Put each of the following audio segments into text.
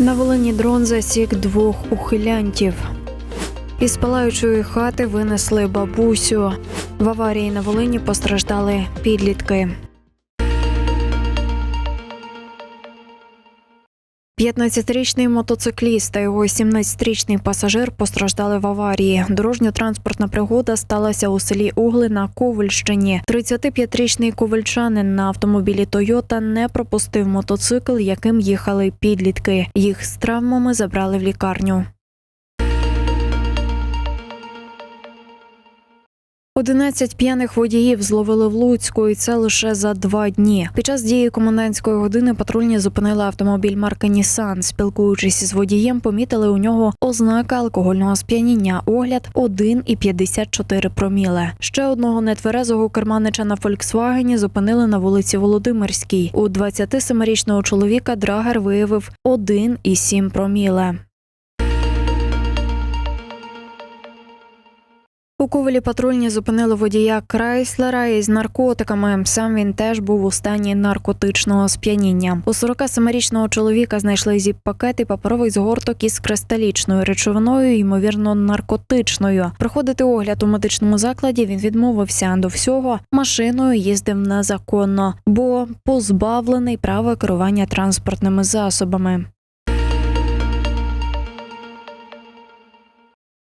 На Волині дрон засік двох ухилянтів. Із палаючої хати винесли бабусю. В аварії на Волині постраждали підлітки. 15-річний мотоцикліст та його 17-річний пасажир постраждали в аварії. Дорожньо-транспортна пригода сталася у селі Угли на Ковальщині. 35-річний ковальчанин на автомобілі Тойота не пропустив мотоцикл, яким їхали підлітки. Їх з травмами забрали в лікарню. 11 п'яних водіїв зловили в Луцьку, і це лише за два дні. Під час дії комендантської години патрульні зупинили автомобіль марки Нісан. Спілкуючись із водієм, помітили у нього ознаки алкогольного сп'яніння. Огляд 1,54 проміле. Ще одного нетверезого керманича на Фольксвагені зупинили на вулиці Володимирській. У 27-річного чоловіка драгер виявив 1,7 проміле. У Ковалі патрульні зупинили водія Крайслера із наркотиками. Сам він теж був у стані наркотичного сп'яніння. У 47-річного чоловіка знайшли зіп-пакет і паперовий згорток із кристалічною речовиною, ймовірно, наркотичною. Проходити огляд у медичному закладі він відмовився. До всього машиною їздив незаконно, бо позбавлений права керування транспортними засобами.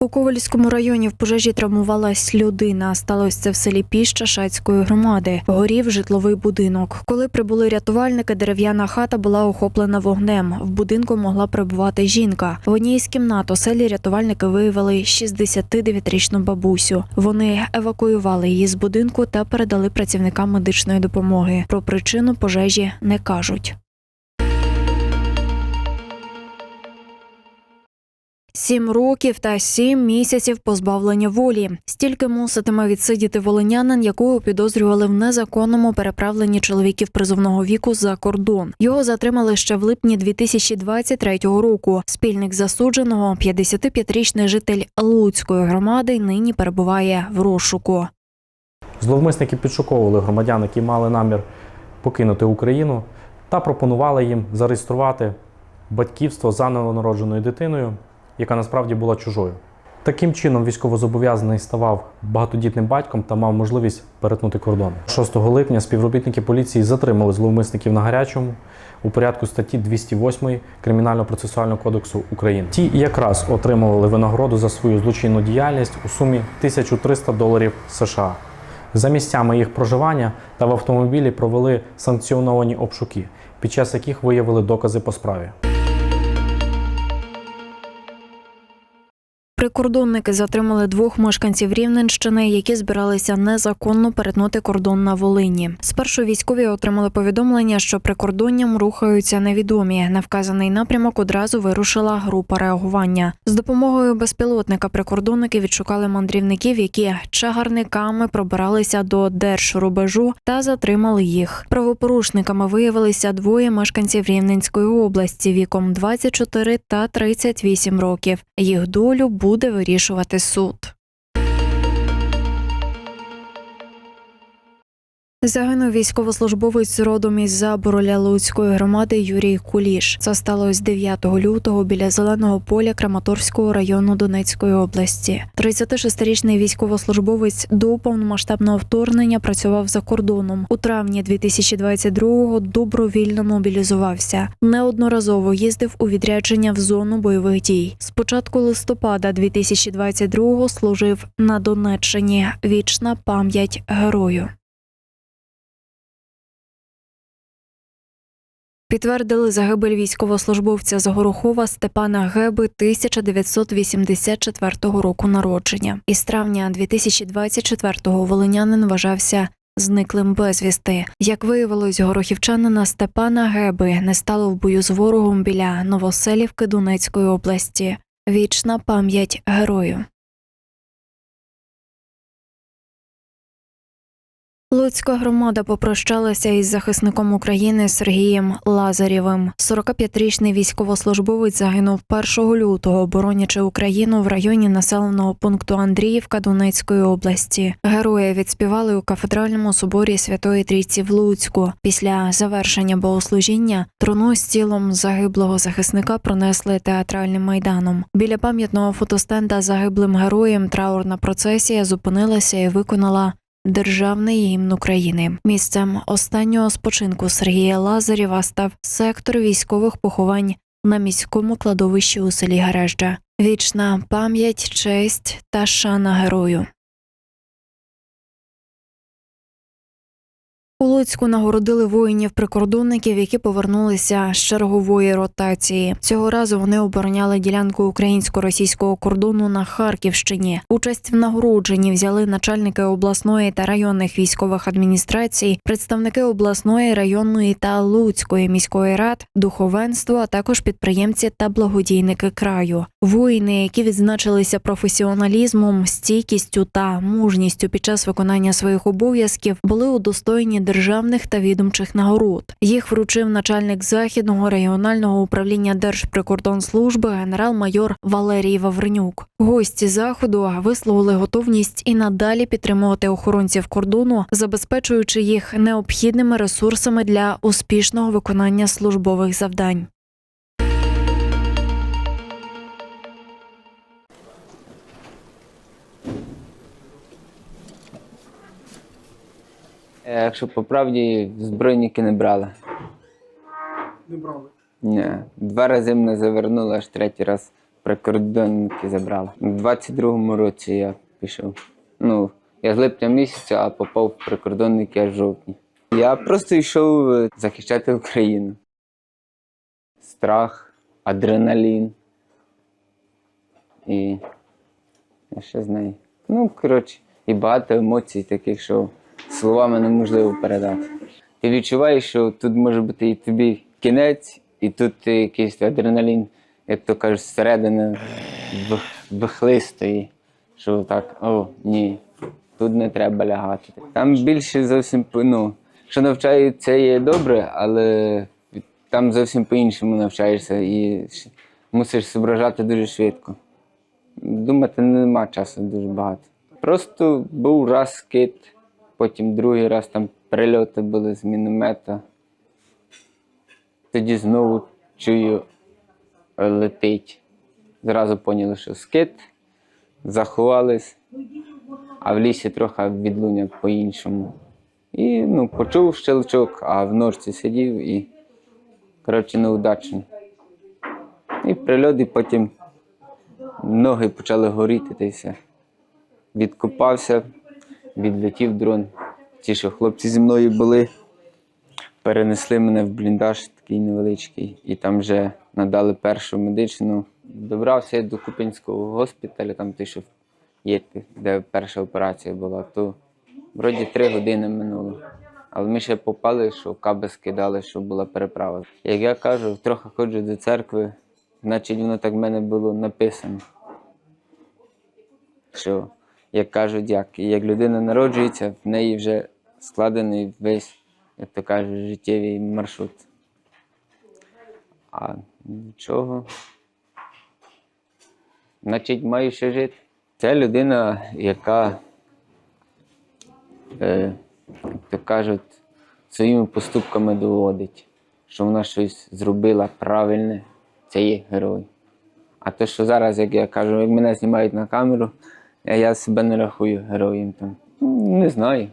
У Ковальському районі в пожежі травмувалась людина. Сталося це в селі Піща Шацької громади. Горів житловий будинок. Коли прибули рятувальники, дерев'яна хата була охоплена вогнем. В будинку могла перебувати жінка. В одній із кімнат у селі рятувальники виявили 69-річну бабусю. Вони евакуювали її з будинку та передали працівникам медичної допомоги. Про причину пожежі не кажуть. Сім років та сім місяців позбавлення волі. Стільки муситиме відсидіти волинянин, якого підозрювали в незаконному переправленні чоловіків призовного віку за кордон. Його затримали ще в липні 2023 року. Спільник засудженого, 55-річний житель Луцької громади, нині перебуває в розшуку. Зловмисники підшуковували громадян, які мали намір покинути Україну, та пропонували їм зареєструвати батьківство за новонародженою дитиною, яка насправді була чужою. Таким чином, військовозобов'язаний ставав багатодітним батьком та мав можливість перетнути кордон. 6 липня співробітники поліції затримали зловмисників на гарячому у порядку статті 208 Кримінального процесуального кодексу України. Ті якраз отримували винагороду за свою злочинну діяльність у сумі 1300 доларів США. За місцями їх проживання та в автомобілі провели санкціоновані обшуки, під час яких виявили докази по справі. Прикордонники затримали двох мешканців Рівненщини, які збиралися незаконно перетнути кордон на Волині. Спершу військові отримали повідомлення, що прикордонням рухаються невідомі. На вказаний напрямок одразу вирушила група реагування. З допомогою безпілотника прикордонники відшукали мандрівників, які чагарниками пробиралися до держрубежу та затримали їх. Правопорушниками виявилися двоє мешканців Рівненської області віком 24 та 38 років. Їх долю буде вирішувати суд. Загинув військовослужбовець родом із Забороля Луцької громади Юрій Куліш. Це сталося 9 лютого біля зеленого поля Краматорського району Донецької області. 36-річний військовослужбовець до повномасштабного вторгнення працював за кордоном. У травні 2022-го добровільно мобілізувався. Неодноразово їздив у відрядження в зону бойових дій. З початку листопада 2022-го служив на Донеччині. Вічна пам'ять герою. Підтвердили загибель військовослужбовця з Горохова Степана Геби 1984 року народження. Із травня 2024-го волинянин вважався зниклим безвісти. Як виявилось, горохівчанина Степана Геби не стало в бою з ворогом біля Новоселівки Донецької області. Вічна пам'ять герою. Луцька громада попрощалася із захисником України Сергієм Лазарєвим. 45-річний військовослужбовець загинув 1 лютого, боронячи Україну в районі населеного пункту Андріївка Донецької області. Героя відспівали у кафедральному соборі Святої Трійці в Луцьку. Після завершення богослужіння труну з тілом загиблого захисника пронесли театральним майданом. Біля пам'ятного фотостенда загиблим героєм траурна процесія зупинилася і виконала Державний гімн України. Місцем останнього спочинку Сергія Лазарєва став сектор військових поховань на міському кладовищі у селі Гарежджа. Вічна пам'ять, честь та шана герою. У Луцьку нагородили воїнів-прикордонників, які повернулися з чергової ротації. Цього разу вони обороняли ділянку українсько-російського кордону на Харківщині. Участь в нагородженні взяли начальники обласної та районних військових адміністрацій, представники обласної, районної та Луцької міської рад, духовенство, а також підприємці та благодійники краю. Воїни, які відзначилися професіоналізмом, стійкістю та мужністю під час виконання своїх обов'язків, були удостоєні державних та відомчих нагород. Їх вручив начальник західного регіонального управління Держприкордонслужби генерал-майор Валерій Вавренюк. Гості заходу висловили готовність і надалі підтримувати охоронців кордону, забезпечуючи їх необхідними ресурсами для успішного виконання службових завдань. Якщо по правді, збройники не брали. Не брали. Ні. Два рази мене завернули, аж третій раз прикордонники забрали. У 22-му році я пішов. Ну, я з липня місяця, а попав в прикордонники аж в жовтні. Я просто йшов е, захищати Україну. Страх, адреналін. І я ще знаю. Ну, коротше, і багато емоцій таких, що словами неможливо передати. Ти відчуваєш, що тут може бути і тобі кінець, і тут якийсь адреналін, як то кажуть, зсередини вих- вихлистої, що так, о, ні, тут не треба лягати. Там більше зовсім ну, що навчають, це є добре, але там зовсім по-іншому навчаєшся і мусиш зображати дуже швидко. Думати нема часу дуже багато. Просто був раз скид, потім другий раз там прильоти були з міномета. Тоді знову чую е, летить. Зразу поняли, що скид, заховались, а в лісі трохи відлуння по-іншому. І ну, почув щелчок, а в ножці сидів і, коротше, неудачно. І прильот, і потім ноги почали горіти та й все. Відкопався, відлетів дрон. Ті, що хлопці зі мною були, перенесли мене в бліндаж такий невеличкий, і там вже надали першу медичну. Добрався я до Купінського госпіталю, там ти, що є, де перша операція була, то вроді три години минуло. Але ми ще попали, що каби скидали, що була переправа. Як я кажу, трохи ходжу до церкви, значить воно так в мене було написано. Що, як кажуть, як, як людина народжується, в неї вже складений весь, як то кажуть, життєвий маршрут. А нічого. Значить, маю ще жити. Це людина, яка, е, як то кажуть, своїми поступками доводить, що вона щось зробила правильне, це є герой. А те, що зараз, як я кажу, як мене знімають на камеру, я, я себе не рахую героєм там. Ну, Не знаю.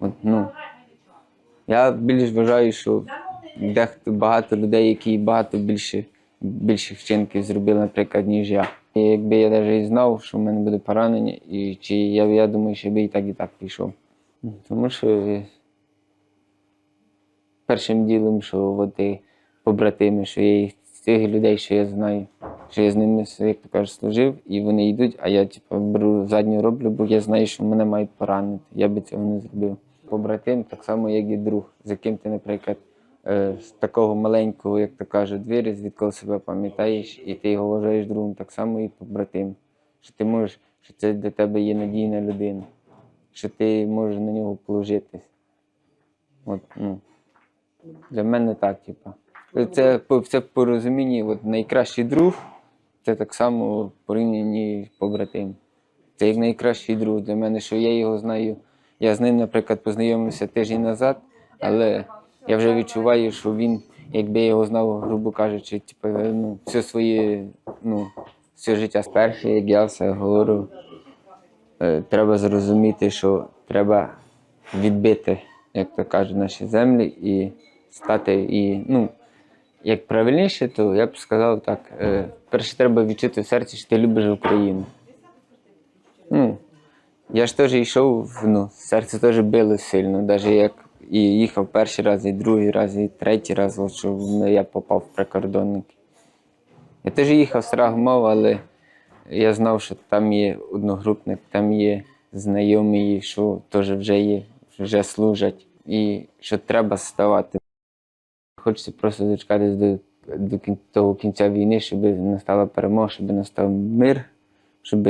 От, ну, я більш вважаю, що дехто багато людей, які багато більше, більших вчинків зробили, наприклад, ніж я. І якби я навіть знав, що в мене буде поранення, і чи я, я думаю, що би і так і так пішов. Тому що е, першим ділом, що от побратими, що я їх цих людей, що я знаю, що я з ними, як то кажуть, служив, і вони йдуть, а я типу, беру задню роблю, бо я знаю, що мене мають поранити. Я би цього не зробив. Побратим так само, як і друг, з яким ти, наприклад, е, з такого маленького, як то кажуть, виріс, відколи себе пам'ятаєш, і ти його вважаєш другом, так само і побратим. Що ти можеш, що це для тебе є надійна людина. що ти можеш на нього положитись. От, ну, для мене так, типа. Це, це по розумінні, от найкращий друг, це так само в порівнянні побратим. Це як найкращий друг для мене, що я його знаю. Я з ним, наприклад, познайомився тиждень назад, але я вже відчуваю, що він, якби я його знав, грубо кажучи, типу, ну, все своє, ну, все життя спершу, як я все говорю, е, треба зрозуміти, що треба відбити, як то кажуть, наші землі і стати і, ну, як правильніше, то я б сказав так. Е, перше треба відчути в серці, що ти любиш Україну. Ну, я ж теж йшов, ну, серце теж било сильно, навіть як і їхав перший раз, і другий раз, і третій раз, от, що ну, я попав в прикордонники. Я теж їхав страх мав, але я знав, що там є одногрупник, там є знайомі, що теж вже є, вже служать, і що треба ставати. Хочеться просто дочекатись до, до того кінця війни, щоб настала перемога, щоб настав мир, щоб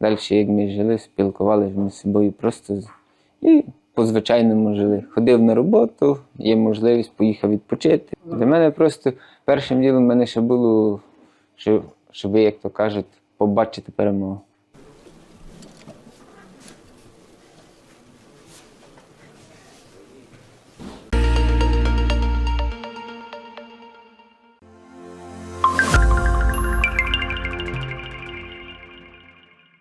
далі, як ми жили, спілкувалися між собою просто і по-звичайному жили. Ходив на роботу, є можливість, поїхав відпочити. Для мене просто першим ділом мене ще було, що, щоб, як то кажуть, побачити перемогу.